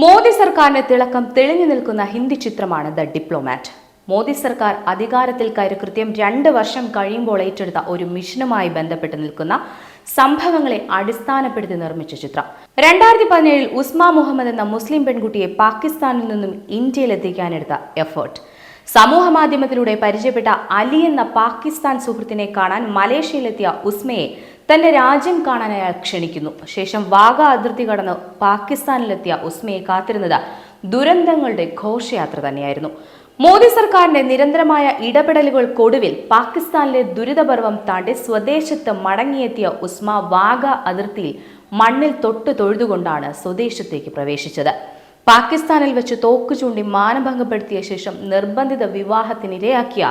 മോദി സർക്കാരിന്റെ തിളക്കം തെളിഞ്ഞു നിൽക്കുന്ന ഹിന്ദി ചിത്രമാണ് ദ ഡിപ്ലോമാറ്റ്. മോദി സർക്കാർ അധികാരത്തിൽ കയറി കൃത്യം രണ്ട് വർഷം കഴിയുമ്പോൾ ഏറ്റെടുത്ത ഒരു മിഷനുമായി ബന്ധപ്പെട്ട് നിൽക്കുന്ന സംഭവങ്ങളെ അടിസ്ഥാനപ്പെടുത്തി നിർമ്മിച്ച ചിത്രം. രണ്ടായിരത്തി പതിനേഴിൽ ഉസ്മ മുഹമ്മദ് എന്ന മുസ്ലിം പെൺകുട്ടിയെ പാകിസ്ഥാനിൽ നിന്നും ഇന്ത്യയിലെത്തിക്കാനെടുത്ത എഫേർട്ട് സമൂഹ മാധ്യമത്തിലൂടെ പരിചയപ്പെട്ട അലി എന്ന പാകിസ്ഥാൻ സുഹൃത്തിനെ കാണാൻ മലേഷ്യയിലെത്തിയ ഉസ്മയെ തന്റെ രാജ്യം കാണാൻ അയാൾ ക്ഷണിക്കുന്നു. ശേഷം വാഗ അതിർത്തി കടന്ന് പാകിസ്ഥാനിലെത്തിയ ഉസ്മയെ കാത്തിരുന്നത് ദുരന്തങ്ങളുടെ ഘോഷയാത്ര തന്നെയായിരുന്നു. മോദി സർക്കാരിന്റെ നിരന്തരമായ ഇടപെടലുകൾക്കൊടുവിൽ പാകിസ്ഥാനിലെ ദുരിതപർവം താണ്ടി സ്വദേശത്ത് മടങ്ങിയെത്തിയ ഉസ്മ വാഗ അതിർത്തിയിൽ മണ്ണിൽ തൊട്ട് തൊഴുതുകൊണ്ടാണ് സ്വദേശത്തേക്ക് പ്രവേശിച്ചത്. പാകിസ്ഥാനിൽ വെച്ച് തോക്ക് ചൂണ്ടി മാനഭംഗപ്പെടുത്തിയ ശേഷം നിർബന്ധിത വിവാഹത്തിനിരയാക്കിയ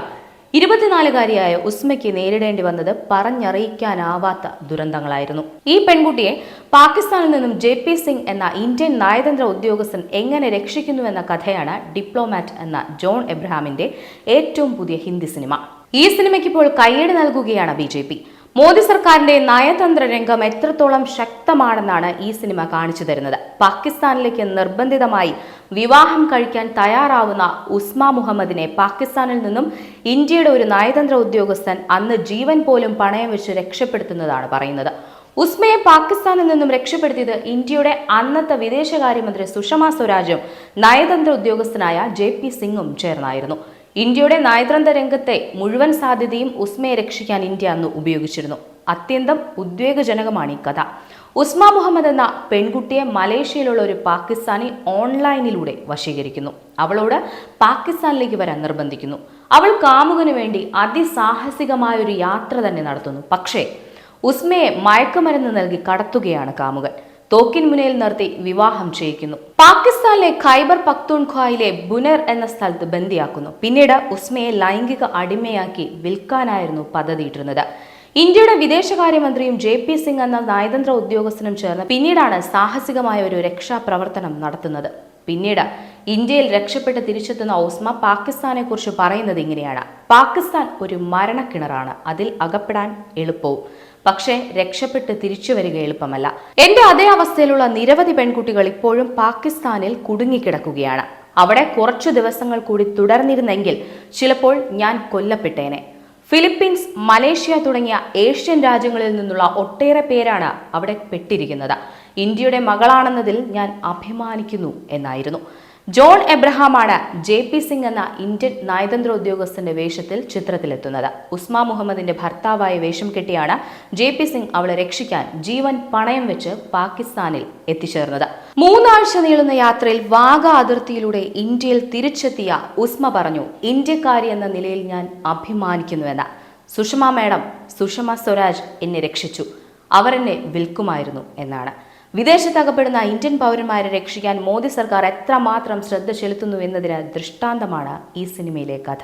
ഇരുപത്തിനാലുകാരിയായ ഉസ്മയ്ക്ക് നേരിടേണ്ടി വന്നത് പറഞ്ഞറിയിക്കാനാവാത്ത ദുരന്തങ്ങളായിരുന്നു. ഈ പെൺകുട്ടിയെ പാകിസ്ഥാനിൽ നിന്നും ജെ പി സിംഗ് എന്ന ഇന്ത്യൻ നയതന്ത്ര ഉദ്യോഗസ്ഥൻ എങ്ങനെ രക്ഷിക്കുന്നുവെന്ന കഥയാണ് ഡിപ്ലോമാറ്റ് എന്ന ജോൺ എബ്രഹാമിന്റെ ഏറ്റവും പുതിയ ഹിന്ദി സിനിമ. ഈ സിനിമയ്ക്ക് ഇപ്പോൾ കയ്യടി നൽകുകയാണ് ബി ജെ പി. മോദി സർക്കാരിന്റെ നയതന്ത്ര രംഗം എത്രത്തോളം ശക്തമാണെന്നാണ് ഈ സിനിമ കാണിച്ചു തരുന്നത്. പാകിസ്ഥാനിലേക്ക് നിർബന്ധിതമായി വിവാഹം കഴിക്കാൻ തയ്യാറാവുന്ന ഉസ്മ മുഹമ്മദിനെ പാകിസ്ഥാനിൽ നിന്നും ഇന്ത്യയുടെ ഒരു നയതന്ത്ര ഉദ്യോഗസ്ഥൻ അന്ന് ജീവൻ പോലും പണയം വെച്ച് രക്ഷപ്പെടുത്തുന്നതാണ് പറയുന്നത്. ഉസ്മയെ പാകിസ്ഥാനിൽ നിന്നും രക്ഷപ്പെടുത്തിയത് ഇന്ത്യയുടെ അന്നത്തെ വിദേശകാര്യമന്ത്രി സുഷമ സ്വരാജും നയതന്ത്ര ഉദ്യോഗസ്ഥനായ ജെ പി സിംഗും ചേർന്നായിരുന്നു. ഇന്ത്യയുടെ നയതന്ത്ര രംഗത്തെ മുഴുവൻ സാധ്യതയും ഉസ്മയെ രക്ഷിക്കാൻ ഇന്ത്യ അന്ന് ഉപയോഗിച്ചിരുന്നു. അത്യന്തം ഉദ്വേഗജനകമാണ് ഈ കഥ. ഉസ്മ മുഹമ്മദ് എന്ന പെൺകുട്ടിയെ മലേഷ്യയിലുള്ള ഒരു പാകിസ്ഥാനി ഓൺലൈനിലൂടെ വശീകരിക്കുന്നു. അവളോട് പാകിസ്ഥാനിലേക്ക് വരാൻ നിർബന്ധിക്കുന്നു. അവൾ കാമുകന് വേണ്ടി അതിസാഹസികമായ ഒരു യാത്ര തന്നെ നടത്തുന്നു. പക്ഷേ ഉസ്മയെ മയക്കുമരുന്ന് നൽകി കടത്തുകയാണ് കാമുകൻ. തോക്കിൻ മുനയിൽ നിർത്തി വിവാഹം ചെയ്യിക്കുന്നു. പാകിസ്ഥാനിലെ ഖൈബർ പക്തൂൺഖ്വായിലെ ബുനർ എന്ന സ്ഥലത്ത് ബന്ദിയാക്കുന്നു. പിന്നീട് ഉസ്മയെ ലൈംഗിക അടിമയാക്കി വിൽക്കാനായിരുന്നു പദ്ധതിയിട്ടിരുന്നത്. ഇന്ത്യയുടെ വിദേശകാര്യമന്ത്രിയും ജെ പി സിംഗ് എന്ന നയതന്ത്ര ഉദ്യോഗസ്ഥനും ചേർന്ന് പിന്നീടാണ് സാഹസികമായ ഒരു രക്ഷാപ്രവർത്തനം നടത്തുന്നത്. പിന്നീട് ഇന്ത്യയിൽ രക്ഷപ്പെട്ട് തിരിച്ചെത്തുന്ന ഓസ്മ പാകിസ്ഥാനെ കുറിച്ച് പറയുന്നത് ഇങ്ങനെയാണ്. പാകിസ്ഥാൻ ഒരു മരണക്കിണറാണ്. അതിൽ അകപ്പെടാൻ എളുപ്പവും. പക്ഷേ രക്ഷപ്പെട്ട് തിരിച്ചു വരിക എളുപ്പമല്ല. എന്റെ അതേ അവസ്ഥയിലുള്ള നിരവധി പെൺകുട്ടികൾ ഇപ്പോഴും പാകിസ്ഥാനിൽ കുടുങ്ങിക്കിടക്കുകയാണ്. അവിടെ കുറച്ചു ദിവസങ്ങൾ കൂടി തുടർന്നിരുന്നെങ്കിൽ ചിലപ്പോൾ ഞാൻ കൊല്ലപ്പെട്ടേനെ. ഫിലിപ്പീൻസ് മലേഷ്യ തുടങ്ങിയ ഏഷ്യൻ രാജ്യങ്ങളിൽ നിന്നുള്ള ഒട്ടേറെ പേരാണ് അവിടെ പെട്ടിരിക്കുന്നത്. ഇന്ത്യയുടെ മകളാണെന്നതിൽ ഞാൻ അഭിമാനിക്കുന്നു എന്നായിരുന്നു. ജോൺ എബ്രഹാമാണ് ജെ പി സിംഗ് എന്ന ഇന്ത്യൻ നയതന്ത്ര ഉദ്യോഗസ്ഥന്റെ വേഷത്തിൽ ചിത്രത്തിലെത്തുന്നത്. ഉസ്മ മുഹമ്മദിന്റെ ഭർത്താവായ വേഷം കെട്ടിയാണ് ജെ പി സിംഗ് അവളെ രക്ഷിക്കാൻ ജീവൻ പണയം വെച്ച് പാകിസ്ഥാനിൽ എത്തിച്ചേർന്നത്. മൂന്നാഴ്ച നീളുന്ന യാത്രയിൽ വാഗ അതിർത്തിയിലൂടെ ഇന്ത്യയിൽ തിരിച്ചെത്തിയ ഉസ്മ പറഞ്ഞു ഇന്ത്യക്കാരി എന്ന നിലയിൽ ഞാൻ അഭിമാനിക്കുന്നുവെന്ന്. സുഷമ മേഡം സുഷമ സ്വരാജ് എന്നെ രക്ഷിച്ചു. അവരെന്നെ വിൽക്കുമായിരുന്നു എന്നാണ്. വിദേശത്തകപ്പെടുന്ന ഇന്ത്യൻ പൗരന്മാരെ രക്ഷിക്കാൻ മോദി സർക്കാർ എത്രമാത്രം ശ്രദ്ധ ചെലുത്തുന്നു എന്നതിന് ദൃഷ്ടാന്തമാണ് ഈ സിനിമയിലെ കഥ.